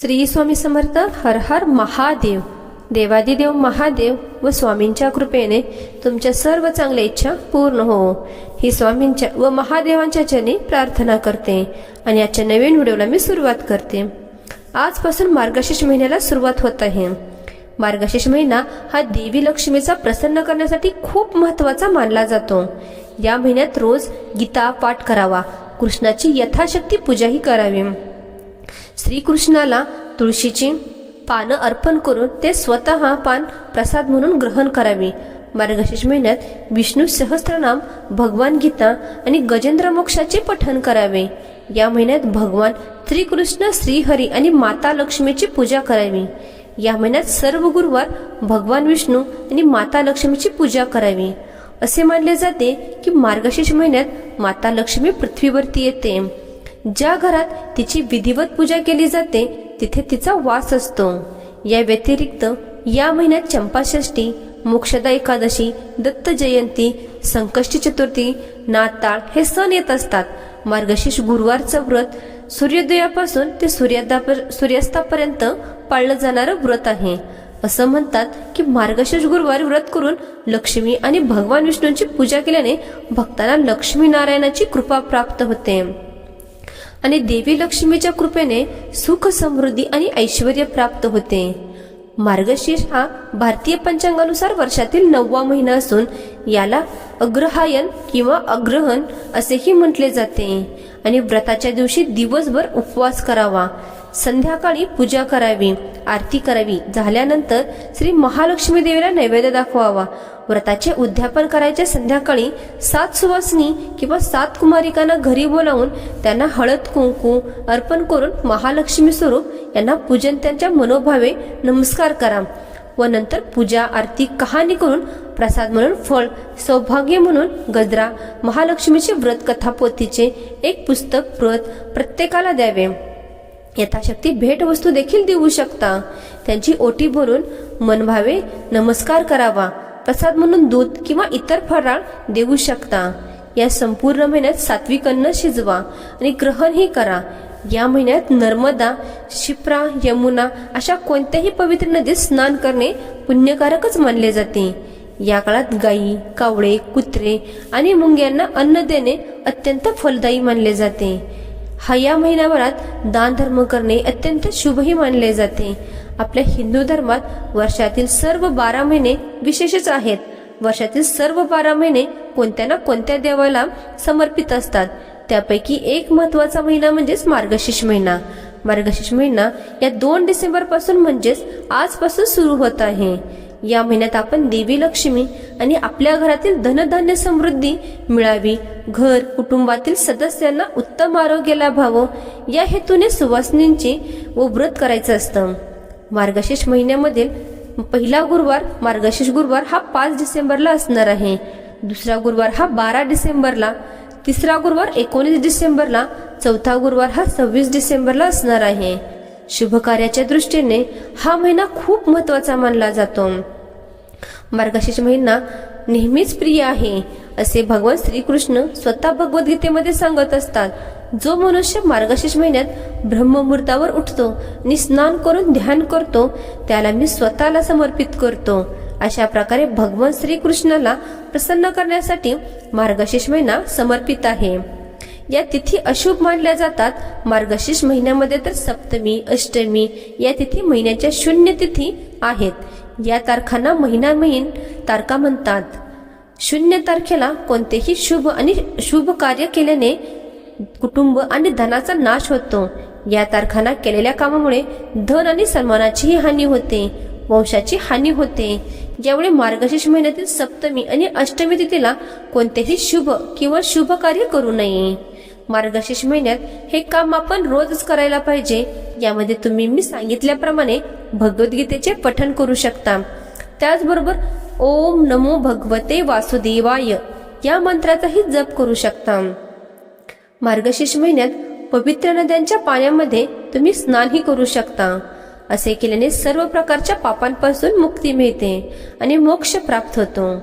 श्री स्वामी समर्थ हर हर महादेव. देवादिदेव महादेव व स्वामींच्या कृपेने तुमच्या सर्व चांगल्या इच्छा पूर्ण हो. ही स्वामींच्या व महादेवांच्या चरणी प्रार्थना करते आणि आजच्या नवीन व्हिडिओला मी सुरुवात करते. आजपासून मार्गशीर्ष महिन्याला सुरुवात होत आहे. मार्गशीर्ष महिना हा देवी लक्ष्मीचा प्रसन्न करण्यासाठी खूप महत्त्वाचा मानला जातो. या महिन्यात रोज गीता पाठ करावा. कृष्णाची यथाशक्ती पूजाही करावी. श्रीकृष्णाला तुळशीची पानं अर्पण करून ते स्वतः पान प्रसाद म्हणून ग्रहण करावे. मार्गशीर्ष महिन्यात विष्णू सहस्त्रनाम भगवान गीता आणि गजेंद्र मोक्षाचे पठण करावे. या महिन्यात भगवान श्रीकृष्ण श्रीहरी आणि माता लक्ष्मीची पूजा करावी. या महिन्यात सर्व गुरुवार भगवान विष्णू आणि माता लक्ष्मीची पूजा करावी. असे मानले जाते की मार्गशीर्ष महिन्यात माता लक्ष्मी पृथ्वीवरती येते. ज्या घरात तिची विधिवत पूजा केली जाते तिथे तिचा वास असतो. या व्यतिरिक्त या महिन्यात चंपाषष्ठी मोक्षदा एकादशी दत्त जयंती संकष्टी चतुर्थी नाताळ हे सण येत असतात. मार्गशीर्ष गुरुवारचं व्रत सूर्योदयापासून ते सूर्योदा सूर्यास्तापर्यंत पाळलं जाणारं व्रत आहे. असं म्हणतात की मार्गशीर्ष गुरुवार व्रत करून लक्ष्मी आणि भगवान विष्णूंची पूजा केल्याने भक्तांना लक्ष्मी नारायणाची कृपा प्राप्त होते. आणि देवी लक्ष्मीच्या कृपेने सुख समृद्धी आणि ऐश्वर प्राप्त होते. मार्गशीर्ष हा भारतीय पंचांगानुसार वर्षातील नववा महिना असून याला अग्रहायन किंवा अग्रहण असेही म्हटले जाते. आणि व्रताच्या दिवशी दिवसभर उपवास करावा. संध्याकाळी पूजा करावी आरती करावी. झाल्यानंतर श्री महालक्ष्मी देवीला नैवेद्य दाखवावा. व्रताचे उद्यापन करायचे संध्याकाळी सात सुवासनी किंवा सात कुमारिकांना घरी बोलावून त्यांना हळद कुंकू अर्पण करून महालक्ष्मी स्वरूप यांना पूजन त्यांच्या मनोभावे नमस्कार करा व नंतर पूजा आरती कहाणी करून प्रसाद म्हणून फळ सौभाग्य म्हणून गजरा महालक्ष्मीचे व्रत कथापोथीचे एक पुस्तक व्रत प्रत्येकाला द्यावे. यथाशक्ती भेटवस्तू देखील देऊ शकता. त्यांची ओटी भरून मनभावे नमस्कार करावा. प्रसाद म्हणून दूध किंवा इतर फराळ देऊ शकता. या संपूर्ण महिन्यात सात्विक अन्न शिजवा आणि ग्रहणही करा. या महिन्यात नर्मदा शिप्रा यमुना अशा कोणत्याही पवित्र नदीत स्नान करणे पुण्यकारकच मानले जाते. या काळात गायी कावळे कुत्रे आणि मुंग्यांना अन्न देणे अत्यंत फलदायी मानले जाते. हा या महिन्याभरात दान धर्म करणे अत्यंत शुभही मानले जाते. आपल्या हिंदू धर्मात वर्षातील सर्व बारा महिने विशेषच आहेत. वर्षातील सर्व बारा महिने कोणत्या ना कोणत्या देवाला समर्पित असतात. त्यापैकी एक महत्त्वाचा महिना म्हणजेच मार्गशीर्ष महिना. मार्गशीर्ष महिना या दोन डिसेंबरपासून म्हणजेच आजपासून सुरू होत आहे. या महिन्यात आपण देवी लक्ष्मी आणि आपल्या घरातील धनधान्य समृद्धी मिळावी घर कुटुंबातील सदस्यांना उत्तम आरोग्य लाभावं या हेतूने सुवासिनींची व व्रत करायचं असतं. मार्गशीर्ष महिन्यामधील पहिला गुरुवार मार्गशीर्ष गुरुवार हा पाच डिसेंबरला असणार आहे. दुसरा गुरुवार हा बारा डिसेंबरला तिसरा गुरुवार एकोणीस डिसेंबरला चौथा गुरुवार हा सव्वीस डिसेंबरला असणार आहे. शुभ कार्याच्या दृष्टीने हा महिना खूप महत्त्वाचा मानला जातो. मार्गशीर्ष महिना नेहमीच प्रिय आहे असे भगवान श्रीकृष्ण स्वतः भगवद्गीतेमध्ये सांगत असतात. जो मनुष्य मार्गशीर्ष महिन्यात ब्रह्ममुहूर्तावर उठतो आणि स्नान करून ध्यान करतो त्याला मी स्वतःला समर्पित करतो. अशा प्रकारे भगवान श्रीकृष्णाला प्रसन्न करण्यासाठी मार्गशीर्ष महिना समर्पित आहे. या तिथी अशुभ मानल्या जातात. मार्गशीर्ष महिन्यामध्ये तर सप्तमी अष्टमी या तिथी महिन्याच्या शून्य तिथी आहेत. या तारखांना महिना महिन तारखा म्हणतात. शून्य तारखेला कोणतेही शुभ आणि शुभ कार्य केल्याने कुटुंब आणि धनाचा नाश होतो. या तारखांना केलेल्या कामामुळे धन आणि सन्मानाचीही हानी होते वंशाची हानी होते. यामुळे मार्गशीर्ष महिन्यातील सप्तमी आणि अष्टमी तिथीला कोणतेही शुभ किंवा शुभ कार्य करू नये. मार्गशीर्ष महिन्यात हे काम आपण रोजच करायला पाहिजे यामध्ये तुम्ही मी सांगितल्याप्रमाणे भगवद्गीतेचे पठन करू शकता. त्याचबरोबर ओम नमो भगवते वासुदेवाय या मंत्राचाही जप करू शकता. मार्गशीर्ष महिन्यात पवित्र नद्यांच्या पाण्यामध्ये तुम्ही स्नानही करू शकता. असे केल्याने सर्व प्रकारच्या पापांपासून मुक्ती मिळते आणि मोक्ष प्राप्त होतो.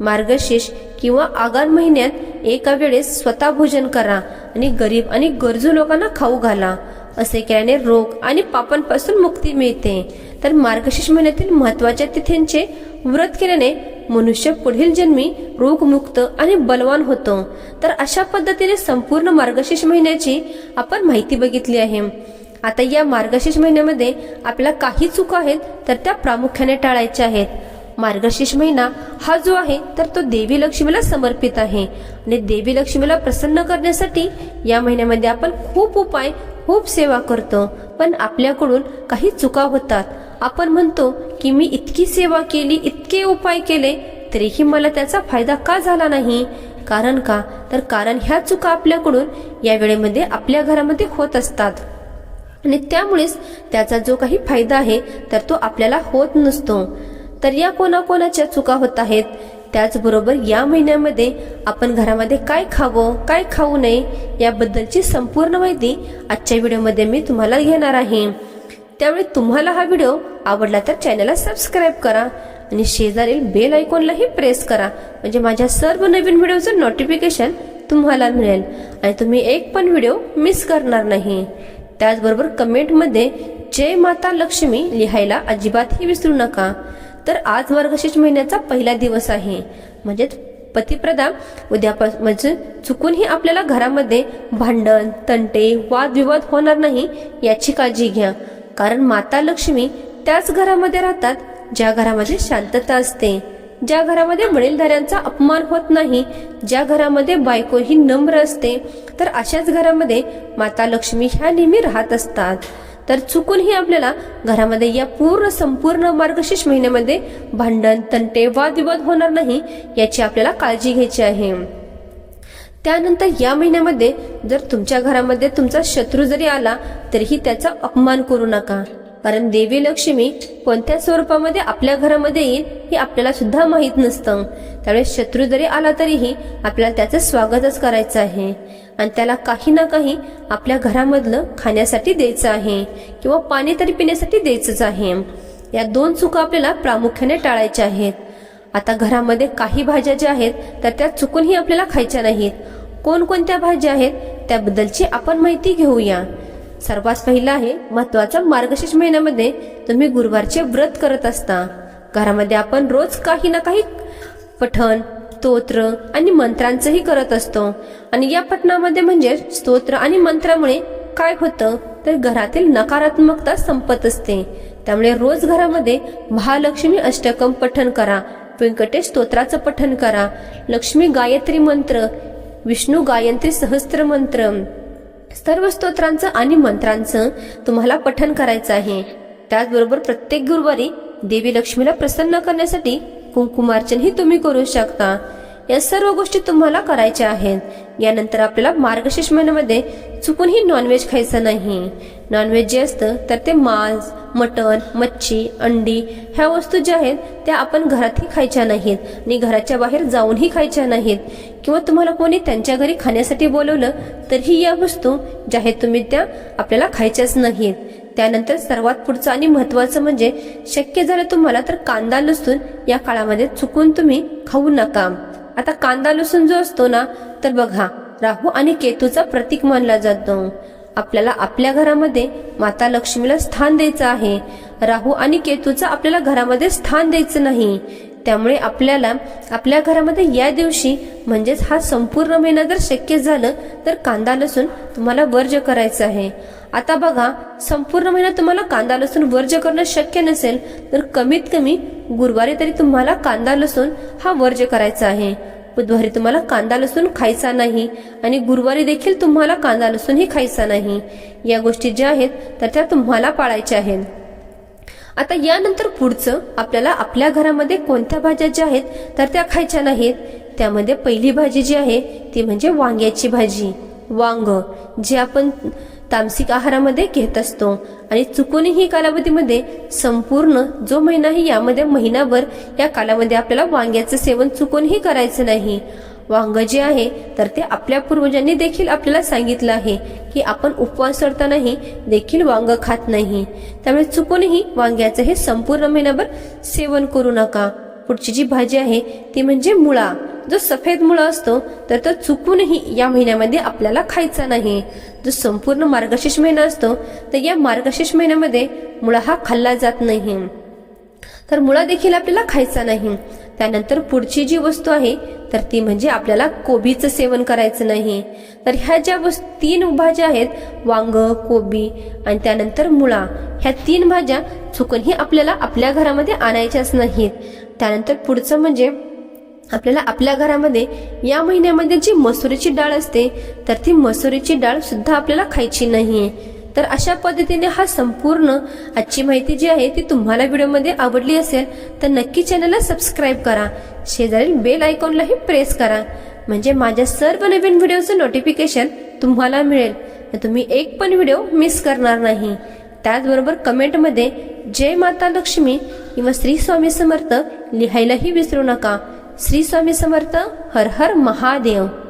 मार्गशीर्ष किंवा आगार महिन्यात एका वेळेस स्वतः भोजन करा आणि गरीब आणि गरजू लोकांना खाऊ घाला. असे केल्याने रोग आणि पापांपासून मुक्ती मिळते. तर मार्गशीर्ष महिन्यातील महत्त्वाच्या तिथींचे व्रत केल्याने मनुष्य पुढील जन्मी रोगमुक्त आणि बलवान होतो. तर अशा पद्धतीने संपूर्ण मार्गशीर्ष महिन्याची आपण माहिती बघितली आहे. आता या मार्गशीर्ष महिन्यामध्ये आपल्या काही चुका आहेत तर त्या प्रामुख्याने टाळायच्या आहेत. मार्गशीर्ष महिना हा जो आहे तर तो देवी लक्ष्मीला समर्पित आहे. आणि देवी लक्ष्मीला प्रसन्न करण्यासाठी या महिन्यामध्ये आपण खूप उपाय खूप सेवा करतो पण आपल्याकडून काही चुका होतात. आपण म्हणतो की मी इतकी सेवा केली इतके उपाय केले तरीही मला त्याचा फायदा का झाला नाही? कारण का? तर कारण ह्या चुका आपल्याकडून या वेळेमध्ये आपल्या घरामध्ये होत असतात. आणि त्यामुळेच त्याचा जो काही फायदा आहे तर तो आपल्याला होत नसतो. तर या कोणाकोणाच्या चुका होत आहेत? त्याचबरोबर या महिन्यामध्ये आपण घरामध्ये काय खावं काय खाऊ नये याबद्दलची संपूर्ण माहिती आजच्या व्हिडिओमध्ये मी तुम्हाला घेणार आहे. त्यामुळे तुम्हाला हा व्हिडिओ आवडला तर चॅनलला सबस्क्राईब करा आणि शेजारील बेल आयकॉनलाही प्रेस करा. म्हणजे माझ्या सर्व नवीन व्हिडिओचं नोटिफिकेशन तुम्हाला मिळेल आणि तुम्ही एक पण व्हिडिओ मिस करणार नाही. त्याचबरोबर कमेंटमध्ये जय माता लक्ष्मी लिहायला अजिबातही विसरू नका. तर आज मार्गशीर्ष महिन्याचा पहिला दिवस आहे. म्हणजेच पतिप्रदा उद्यापासून म्हणजे चुकूनही आपल्याला घरामध्ये भांडण तंटे वादविवाद होणार नाही याची काळजी घ्या. कारण माता लक्ष्मी त्याच घरामध्ये राहतात ज्या घरामध्ये शांतता असते. ज्या घरामध्ये वडीलधाऱ्यांचा अपमान होत नाही ज्या घरामध्ये बायको ही नम्र असते तर अशाच घरामध्ये माता लक्ष्मी ह्या नेहमी राहत असतात. तर चुकूनही आपल्याला घरामध्ये या पूर्ण संपूर्ण मार्गशीर्ष महिन्यामध्ये भांडण तंटे वादविवाद होणार नाही याची आपल्याला काळजी घ्यायची आहे. त्यानंतर या महिन्यामध्ये जर तुमच्या घरामध्ये तुमचा शत्रू जरी आला तरीही त्याचा अपमान करू नका. कारण देवी लक्ष्मी कोणत्या स्वरूपामध्ये आपल्या घरामध्ये येईल हे आपल्याला सुद्धा माहीत नसतं. त्यामुळे शत्रू जरी आला तरीही आपल्याला त्याचं स्वागतच करायचं आहे. आणि त्याला काही ना काही आपल्या घरामधलं खाण्यासाठी द्यायचं आहे किंवा पाणी तरी पिण्यासाठी द्यायचंच आहे. या दोन चुका आपल्याला प्रामुख्याने टाळायच्या आहेत. आता घरामध्ये काही भाज्या ज्या आहेत तर त्या चुकूनही आपल्याला खायच्या नाहीत. कोणकोणत्या भाज्या आहेत त्याबद्दलची आपण माहिती घेऊया. सर्वात पहिलं आहे महत्त्वाचा मार्गशीर्ष महिन्यामध्ये तुम्ही गुरुवारचे व्रत करत असता. घरामध्ये आपण रोज काही ना काही पठण स्तोत्र आणि मंत्रांचंही करत असतो. आणि या पठणामध्ये म्हणजे स्तोत्र आणि मंत्रामुळे काय होतं? तर घरातील नकारात्मकता संपत असते. त्यामुळे रोज घरामध्ये महालक्ष्मी अष्टकम पठण करा. व्यंकटेश स्तोत्राचं पठण करा. लक्ष्मी गायत्री मंत्र विष्णू गायत्री सहस्त्र मंत्र सर्व स्तोत्रांचं आणि मंत्रांचं तुम्हाला पठण करायचं आहे. त्याचबरोबर प्रत्येक गुरुवारी देवी लक्ष्मीला प्रसन्न करण्यासाठी कुंकुमार्चनही तुम्ही करू शकता. या सर्व गोष्टी तुम्हाला करायच्या आहेत. यानंतर आपल्याला मार्गशीर्ष महिन्यामध्ये चुकूनही नॉनव्हेज खायचं नाही. नॉनव्हेज जे असतं तर ते मांस मटण मच्छी अंडी ह्या वस्तू ज्या आहेत त्या आपण घरातही खायच्या नाहीत. आणि घराच्या बाहेर जाऊनही खायच्या नाहीत. किंवा तुम्हाला कोणी त्यांच्या घरी खाण्यासाठी बोलवलं तरीही या वस्तू ज्या आहेत तुम्ही त्या आपल्याला खायच्याच नाहीत. त्यानंतर सर्वात पुढचं आणि महत्वाचं म्हणजे शक्य झालं तुम्हाला तर कांदा लसूण या काळामध्ये चुकून तुम्ही खाऊ नका. आता कांदा लसूण जो असतो ना तर बघा राहू आणि केतूचा प्रतीक मानला जातो. आपल्याला आपल्या घरामध्ये माता लक्ष्मीला स्थान द्यायचं आहे. राहू आणि केतूचं आपल्याला घरामध्ये स्थान द्यायचं नाही. त्यामुळे आपल्याला आपल्या घरामध्ये या दिवशी म्हणजेच हा संपूर्ण महिना जर शक्य झालं तर कांदा लसूण तुम्हाला वर्ज करायचं आहे. आता बघा संपूर्ण महिना तुम्हाला कांदा लसूण वर्ज करणं शक्य नसेल तर कमीत कमी गुरुवारी तरी तुम्हाला कांदा लसूण हा वर्ज करायचा आहे. बुधवारी तुम्हाला कांदा लसूण खायचा नाही आणि गुरुवारी देखील तुम्हाला कांदा लसूणही खायचा नाही. या गोष्टी ज्या आहेत तर त्या तुम्हाला पाळायच्या आहेत. आता यानंतर पुढचं आपल्याला आपल्या घरामध्ये कोणत्या भाज्या ज्या आहेत तर त्या खायच्या नाहीत. त्यामध्ये पहिली भाजी जी आहे ती म्हणजे वांग्याची भाजी. वांग जे आपण तामसिक आहारामध्ये घेत असतो. आणि चुकूनही कालावधीमध्ये संपूर्ण जो महिनाही यामध्ये महिनाभर या कालामध्ये आपल्याला वांग्याचं सेवन चुकूनही करायचं नाही. वांग जे आहे तर ते आपल्या पूर्वजांनी देखील आपल्याला सांगितलं आहे की आपण उपवास करतानाही देखील वांग खात नाही. त्यामुळे चुकूनही वांग्याचं हे संपूर्ण महिनाभर सेवन करू नका. पुढची जी भाजी आहे ती म्हणजे मुळा. जो सफेद मुळा असतो तर तो चुकूनही या महिन्यामध्ये आपल्याला खायचा नाही. जो संपूर्ण मार्गशीर्ष महिना असतो तर या मार्गशीर्ष महिन्यामध्ये मुळा हा खाल्ला जात नाही. तर मुळा देखील आपल्याला खायचा नाही. त्यानंतर पुढची जी वस्तू आहे तर ती म्हणजे आपल्याला कोबीचं सेवन करायचं नाही. तर ह्या ज्या वस्तू तीन भाज्या आहेत वांग कोबी आणि त्यानंतर मुळा ह्या तीन भाज्या चुकूनही आपल्याला आपल्या घरामध्ये आणायच्याच नाहीत. त्यानंतर पुढचं म्हणजे आपल्याला आपल्या घरामध्ये या महिन्यामध्ये जी मसुरीची डाळ असते तर ती मसुरीची डाळ सुद्धा आपल्याला खायची नाही तर अशा पद्धतीने हा संपूर्ण आजची माहिती जी आहे ती तुम्हाला व्हिडिओमध्ये आवडली असेल तर नक्की चॅनलला सबस्क्राईब करा. शेजारील बेल आयकॉनलाही प्रेस करा. म्हणजे माझ्या सर्व नवीन व्हिडिओचं नोटिफिकेशन तुम्हाला मिळेल. तुम्ही एक पण व्हिडिओ मिस करणार नाही. त्याचबरोबर कमेंटमध्ये जय माता लक्ष्मी किंवा श्री स्वामी समर्थ लिहायलाही विसरू नका. श्री स्वामी समर्थ हर हर महादेव.